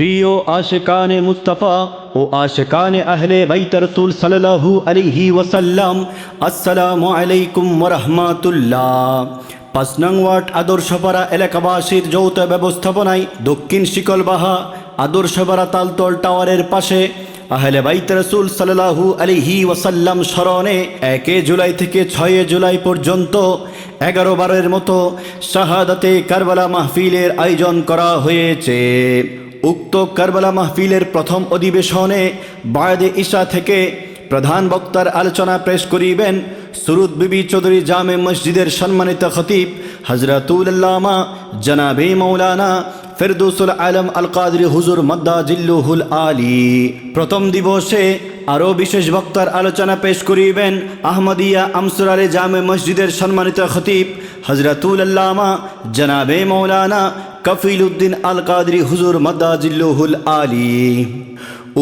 প্রিয় আশেকানে মুস্তাফা ও আশেকানে আহলে বাইতর তুল সাল্লাল্লাহু আলিহি ওয়াসাল্লাম, আসসালামু আলাইকুম ওয়া রাহমাতুল্লাহ পাঁচ নং ওয়ার্ড, আদর্শপাড়া এলাকাবাসীর যৌথ ব্যবস্থাপনায় দক্ষিণ শিকলবাহা, আদর্শপাড়া তালতল টাওয়ারের পাশে আহলে বাইত রসুল সাল্লাহু আলিহি ওয়াসাল্লাম স্মরণে একে জুলাই থেকে ছয় জুলাই পর্যন্ত এগারো বারের মতো শাহাদাতে কারবালা মাহফিলের আয়োজন করা হয়েছে। উক্ত কারবালা মাহফিলের প্রথম অধিবেশনে বায়দে ঈশা থেকে প্রধান বক্তার আলোচনা পেশ করিবেন সুরুদ বিবি চৌধুরী জামে মসজিদের সম্মানিত খতিব হজরতুল্লামা জনাবে মৌলানা ফেরদৌসুল আলম আল কাদরি হুজুর মদ্দা জিল্লুহুল আলী। প্রথম দিবসে আরও বিশেষ বক্তার আলোচনা পেশ করিবেন আহমদিয়া আমসুর আলী জামে মসজিদের সম্মানিত খতিব হজরতুল আল্লামা জনাবে মৌলানা কফিল উদ্দিন আল কাদরি হুজুর মদ্দা জিল্লুহুল আলী।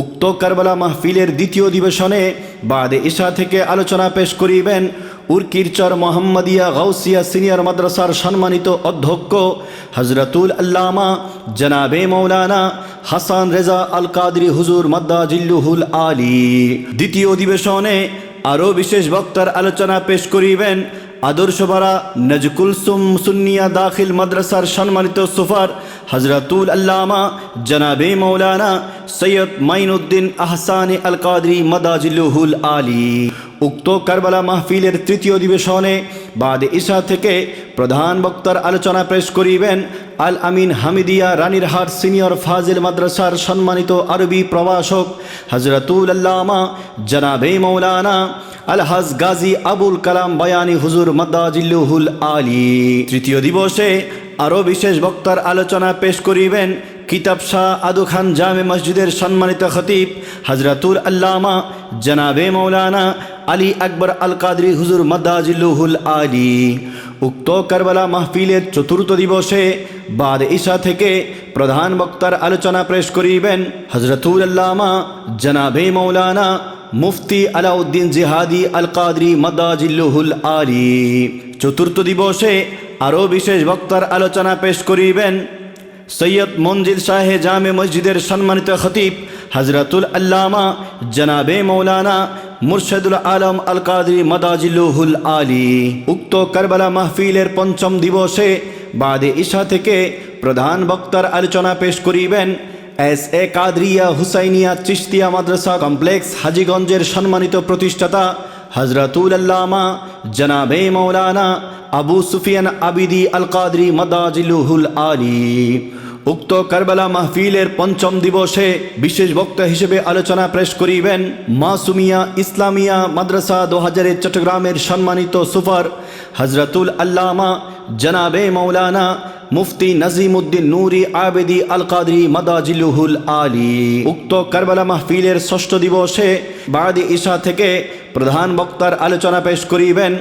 উক্ত কারবালা মাহফিলের দ্বিতীয় দিবসনে বাদে ঈশা থেকে আলোচনা পেশ করিবেন উরকিরচর মোহাম্মদিয়া গৌসিয়া সিনিয়র মাদ্রাসার সম্মানিত অধ্যক্ষ হজরতুল আল্লামা জনাবে মৌলানা হাসান রেজা আল কাদরি হুজুর মাদ্দা জিল্লুহুল আলী। দ্বিতীয় অধিবেশনে আরও বিশেষ বক্তার আলোচনা পেশ করিবেন আদর্শবারা নজকুলসুম সুন্নিয়া দাখিল মাদ্রাসার সম্মানিত সুফার হজরতুল আল্লামা জনাবে মৌলানা সৈয়দ মাইনুদ্দিন আহসানে আল কাদরি মদাজিল্লুহুল আলী। উক্ত কারবালা মাহফিলের তৃতীয় অধিবেশনে বাদে ঈশা থেকে প্রধান বক্তার আলোচনা পেশ করিবেন আল আমিন হামিদিয়া রানীরহাট সিনিয়র ফাজিল মাদ্রাসার সম্মানিত আরবি প্রভাষক হজরতুল আল্লামা জনাবে মৌলানা আলহাজ গাজী আবুল কালাম বয়ানি হুজুর মদাজিল্লুহুল আলী। তৃতীয় দিবসে আরও বিশেষ বক্তার আলোচনা পেশ করিবেন কিতাব শাহ আদু খান জামে মসজিদের সম্মানিত খতিব হজরতুল আল্লামা জনাবে মৌলানা আলী আকবর আল কাদরি হুজুর মদাজিল্লুহুল আলী। উক্ত কারবালা মাহফিলের চতুর্থ দিবসে বাদ ঈশা থেকে প্রধান বক্তার আলোচনা পেশ করিবেন হজরতুল আল্লামা জনাবে মৌলানা মুফতি আলাউদ্দিন জিহাদি আল কাদরি মদাজিল্লুহুল আলী। চতুর্থ দিবসে আরও বিশেষ বক্তার আলোচনা পেশ করিবেন সৈয়দ মঞ্জিল শাহে জামে মসজিদের সম্মানিত খতিব হজরতুল আল্লামা জনাবে মৌলানা মুর্শদুল আলম আল কাদরি মদাজিল্লুহুল আলী। উক্ত কারবালা মাহফিলের পঞ্চম দিবসে বাদে ঈশা থেকে প্রধান বক্তার আলোচনা পেশ করিবেন S A Qadiria Husainia Chishtia Madrasa complex হাজিগঞ্জের সম্মানিত প্রতিষ্ঠাতা হজরতুল আল্লামা জনাবে মৌলানা আবু সুফিয়ান আবিদি আল কাদরি মদাজিলুহুল আলী। উক্ত কারবালা মাহফিলের পঞ্চম দিবসে বিশেষ বক্তা হিসেবে আলোচনা পেশ করিবেন মাসুমিয়া ইসলামিয়া মাদ্রাসা দু হাজারের চট্টগ্রামের সম্মানিত সুফার হজরতুল আল্লামা জনাবে মৌলানা মুফতি নজিমুদ্দিন নুরি আবেদি আল কাদরি মদাজিলুহুল আলী। উক্ত কারবালা মাহফিলের ষষ্ঠ দিবসে বাদি ঈশা থেকে প্রধান বক্তার আলোচনা পেশ করিবেন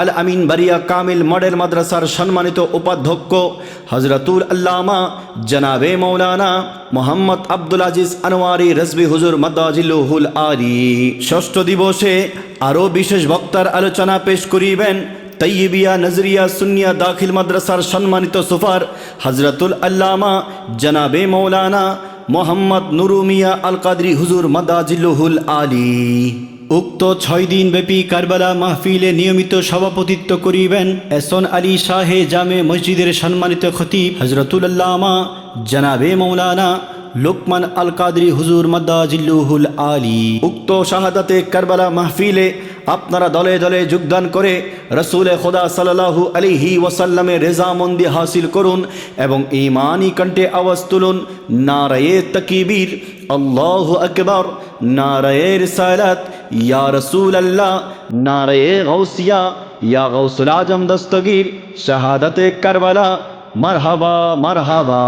আল আমিন বারিয়া কামিল মডেল মাদ্রাসার সম্মানিত উপাধ্যক্ষ হজরতুল আল্লামা জনাবে মৌলানা মোহাম্মদ আব্দুল আজিজ আনোয়ারি রজবি হুজুর মদাজিলুহুল আলী। ষষ্ঠ দিবসে আরও বিশেষ বক্তার আলোচনা পেশ করিবেন তৈবিয়া নজরিয়া সুনিয়া দাখিল মাদ্রাসার সম্মানিত সুফার হজরতুল আল্লামা জনাবে মৌলানা মোহাম্মদ নুরুমিয়া আল কাদরি হুজুর মদাজিল্লুহুল আলী। উক্ত ছয় দিন ব্যাপী কারবালা মাহফিলে নিয়মিত সভাপতিত্ব করিবেন এসন আলী শাহে জামে মসজিদের সম্মানিত খতিব হজরতুল আল্লামা জনাবে মৌলানা লোকমান আল কাদরি হুজুর মদাজিল্লুহুল আলী। উক্ত শাহাদাতে কারবালা মাহফিলে আপনারা দলে দলে যোগদান করে রসুল খোদা সাল্লাহু আলিহি ওয়াসাল্লামের রেজামন্দি হাসিল করুন এবং ইমানি কণ্ঠে আওয়াজ তুলুন, নারায়ে তকিবীর, আল্লাহ আকবর, নারায়ে রিসালাত, ইয়া রসুল আল্লাহ নারায়ে গৌসিয়া ইয়া গৌসুল আজম দস্তগীর, শাহাদতে কারবালা, মারহাবা মারহাবা.